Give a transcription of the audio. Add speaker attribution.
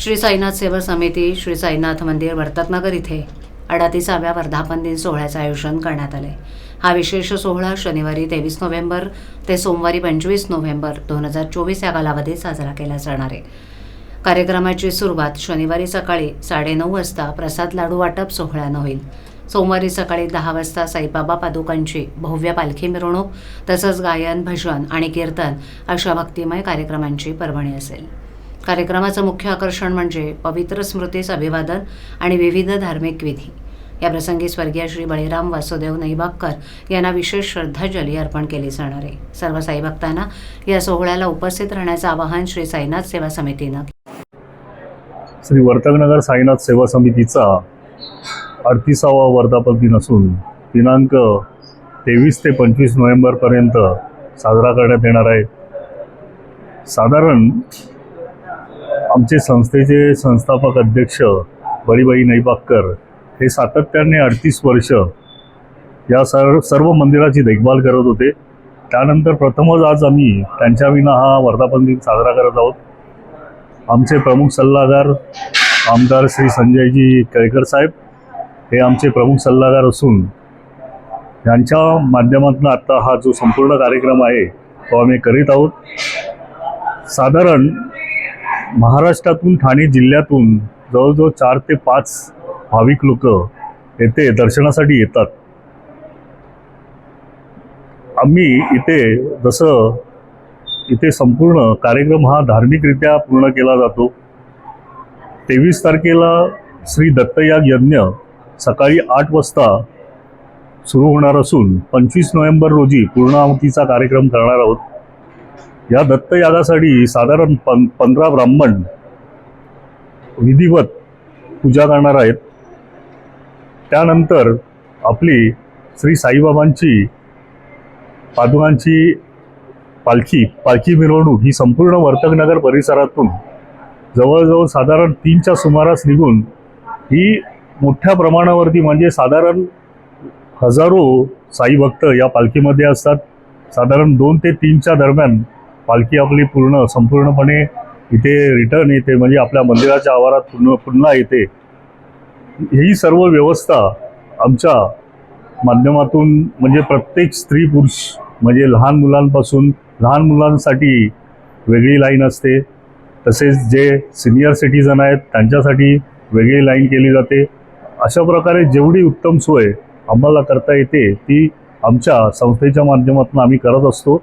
Speaker 1: श्री साईनाथ सेवा समिती श्री साईनाथ मंदिर वर्तकनगर इथे अडतीसाव्या वर्धापन दिन सोहळ्याचं आयोजन करण्यात आले हा विशेष सोहळा शनिवारी तेवीस नोव्हेंबर ते सोमवारी पंचवीस नोव्हेंबर दोन हजार चोवीस या कालावधीत साजरा केला जाणार आहे. कार्यक्रमाची सुरुवात शनिवारी सकाळी साडेनऊ वाजता प्रसाद लाडू वाटप सोहळ्यानं होईल. सोमवारी सकाळी दहा वाजता साईबाबा पादुकांची भव्य पालखी मिरवणूक तसंच गायन भजन आणि कीर्तन अशा भक्तिमय कार्यक्रमांची पर्वणी असेल. कार्यक्रमाचं मुख्य आकर्षण म्हणजे पवित्र स्मृतीस अभिवादन आणि विविध धार्मिक विधी. या प्रसंगी स्वर्गीय श्री बळीराम वासुदेव नैबागकर यांना विशेष श्रद्धांजली अर्पण केली जाणार आहे. सर्व साईभक्तांना या सोहळ्याला उपस्थित राहण्याचं आवाहन श्री साईनाथ सेवा समितीनं
Speaker 2: श्री वर्तकनगर साईनाथ सेवा समितीचा अडतीसावा वर्धापन दिन असून दिनांक तेवीस ते पंचवीस नोव्हेंबरपर्यंत साजरा करण्यात येणार आहे. साधारण आमचे संस्थेचे संस्थापक अध्यक्ष बळीबाई नैबाक्कर हे सातत्याने अडतीस वर्ष या सर्व सर्व मंदिराची देखभाल करत होते. त्यानंतर प्रथमच आज आम्ही त्यांच्या विना हा वर्धापन दिन साजरा करत आहोत. आमचे प्रमुख सल्लागार आमदार श्री संजयजी केळकर साहेब हे आमचे प्रमुख सल्लागार असून यांच्या माध्यमातून आत्ता हा जो संपूर्ण कार्यक्रम आहे तो आम्ही करीत आहोत. साधारण महाराष्ट्रातून ठाणे जिल्ह्यातून जवळजवळ चार ते पाच भाविक लोक येथे दर्शनासाठी येतात. आम्ही इथे जसं इथे संपूर्ण कार्यक्रम हा धार्मिकरित्या पूर्ण केला जातो. तेवीस तारखेला श्री दत्तयाग यज्ञ सकाळी आठ वाजता सुरू होणार असून पंचवीस नोव्हेंबर रोजी पूर्णाहुतीचा कार्यक्रम करणार आहोत. या दत्तयागासाठी साधारण पं पंधरा ब्राह्मण विधिवत पूजा करणार आहेत. त्यानंतर आपली श्री साईबाबांची पादुकांची पालखी पालखी मिरवणूक ही संपूर्ण वर्तकनगर परिसरातून जवळजवळ साधारण तीनच्या सुमारास निघून ही मोठ्या प्रमाणावरती म्हणजे साधारण हजारो साई भक्त या पालखीमध्ये असतात. साधारण दोन ते तीनच्या दरम्यान पालखी आपली पूर्ण संपूर्णपणे इथे रिटर्न येते म्हणजे आपल्या मंदिराच्या आवारात पुन्हा पुन्हा येते. ही सर्व व्यवस्था आमच्या माध्यमातून म्हणजे प्रत्येक स्त्री पुरुष म्हणजे लहान मुलांपासून लहान मुलांसाठी वेगळी लाईन असते. तसेच जे सिनियर सिटीजन आहेत त्यांच्यासाठी वेगळी लाईन केली जाते. अशा प्रकारे जेवढी उत्तम सोय आम्हाला करता येते ती आमच्या संस्थेच्या माध्यमातून आम्ही करत असतो.